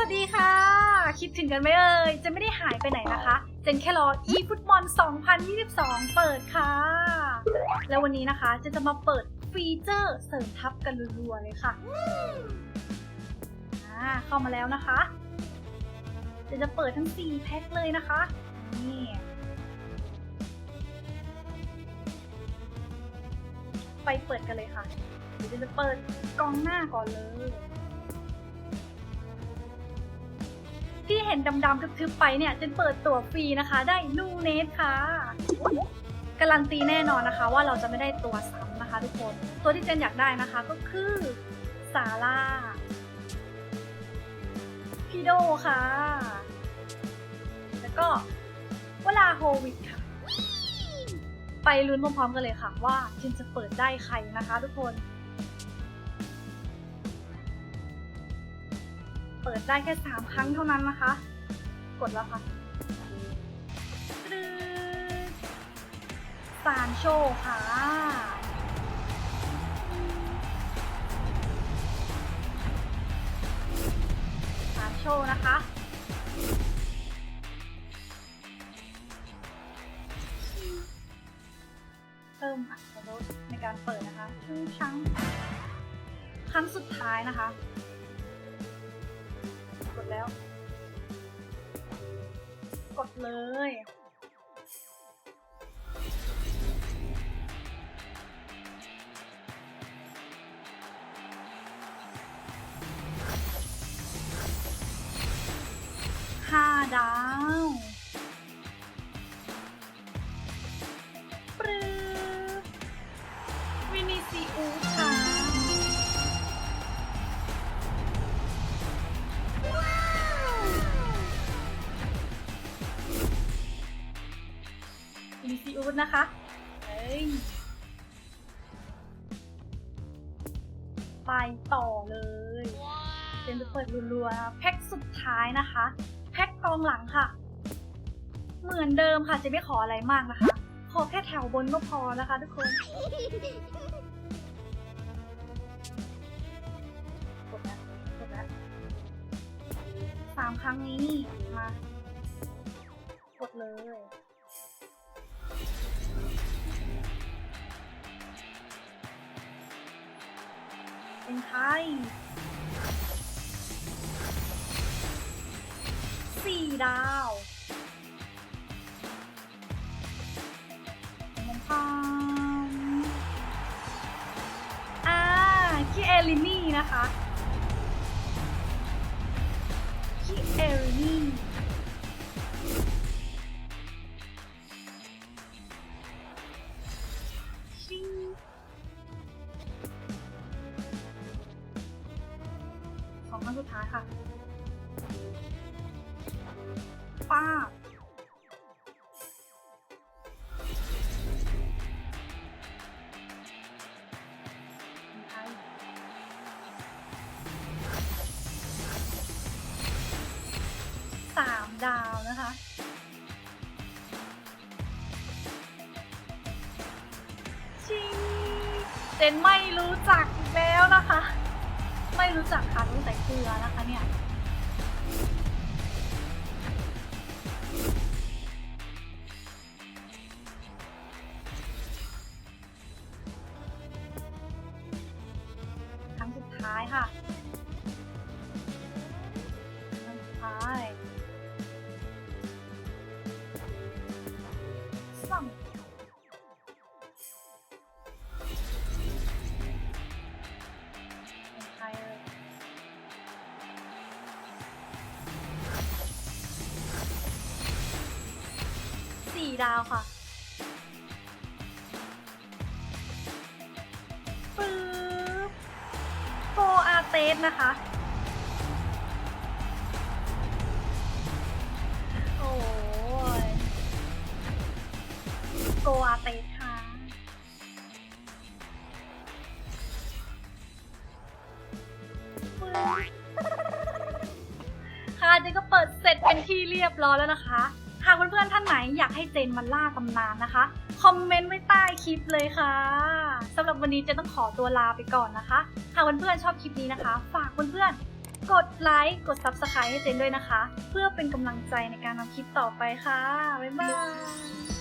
วัสดีค่ะ คิดถึงกันไหมเอ่ย จะไม่ได้หายไปไหนนะคะ เจนแค่รอ e ฟุตบอล 2022 เปิดค่ะ แล้ววันนี้นะคะเจนจะมาเปิดฟีเจอร์เสริมทับกันรัวๆเลยค่ะอ่าเข้ามาแล้วนะคะ เจนจะเปิดทั้ง 4 แพ็คเลยนะคะ นี่ไปเปิดกันเลยค่ะ เดี๋ยวเจนจะเปิดกองหน้าก่อนเลย เห็นดำๆทึบๆไปเนี่ยเจนเปิดตัวฟรีนะคะ ได้นูเนสค่ะ การันตีแน่นอนนะคะ ว่าเราจะไม่ได้ตัวซ้ำนะคะ ทุกคน ตัวที่เจนอยากได้นะคะก็คือซาร่าพีโดค่ะ แล้วก็เวลาโฮวิดค่ะ ไปลุ้นพร้อมๆกันเลยค่ะว่าเจนจะเปิดได้ใครนะคะ ทุกคน ปิดได้แค่สามครั้งเท่านั้นนะคะ กดแล้วค่ะตรึดซานโชว์ค่ะซานโชว์นะคะเพิ่มอัตราลดในการเปิดนะคะชื่อชั้งครั้งสุดท้ายนะคะ ดแล้ว กดเลย ห้าดาว มีซีอูดนะคะเฮ้ยไปต่อเลยเจนจะเปิดรัวๆนะคะแพ็คสุดท้ายนะคะ แพ็คกองหลังค่ะ เหมือนเดิมค่ะจะไม่ขออะไรมากนะคะ ขอแค่แถวบนก็พอนะคะทุกคนกดนะกดนะสามครั้งนี้มากดเลย เป็นไทยสี่ดาวมันพังอ่าคิเอลินี่นะคะคิเอลินี่ รั้งสุดท้ายค่ะ ป้า สามดาวนะคะชิงเจนไม่รู้จักอีกแล้วนะคะ รู้จักค่ะรู้แต่เกลือนะคะเนี่ย ครั้งสุดท้ายค่ะ ดาวค่ะปึ๊บโฟอาเตสนะคะ โอ้ยโกอาเตสค่ะปึ๊บค่ะเจนก็เปิดเสร็จเป็นที่เรียบร้อยแล้วนะคะ หากเพื่อนๆท่านไหนอยากให้เจนมาล่าตำนานนะคะ คอมเมนต์ไว้ใต้คลิปเลยค่ะสำหรับวันนี้เจนต้องขอตัวลาไปก่อนนะคะ หากเพื่อนๆชอบคลิปนี้นะคะ ฝากเพื่อนๆกดไลค์กด Subscribe ให้เจนด้วยนะคะ เพื่อเป็นกำลังใจในการทำคลิปต่อไปค่ะบ๊ายบาย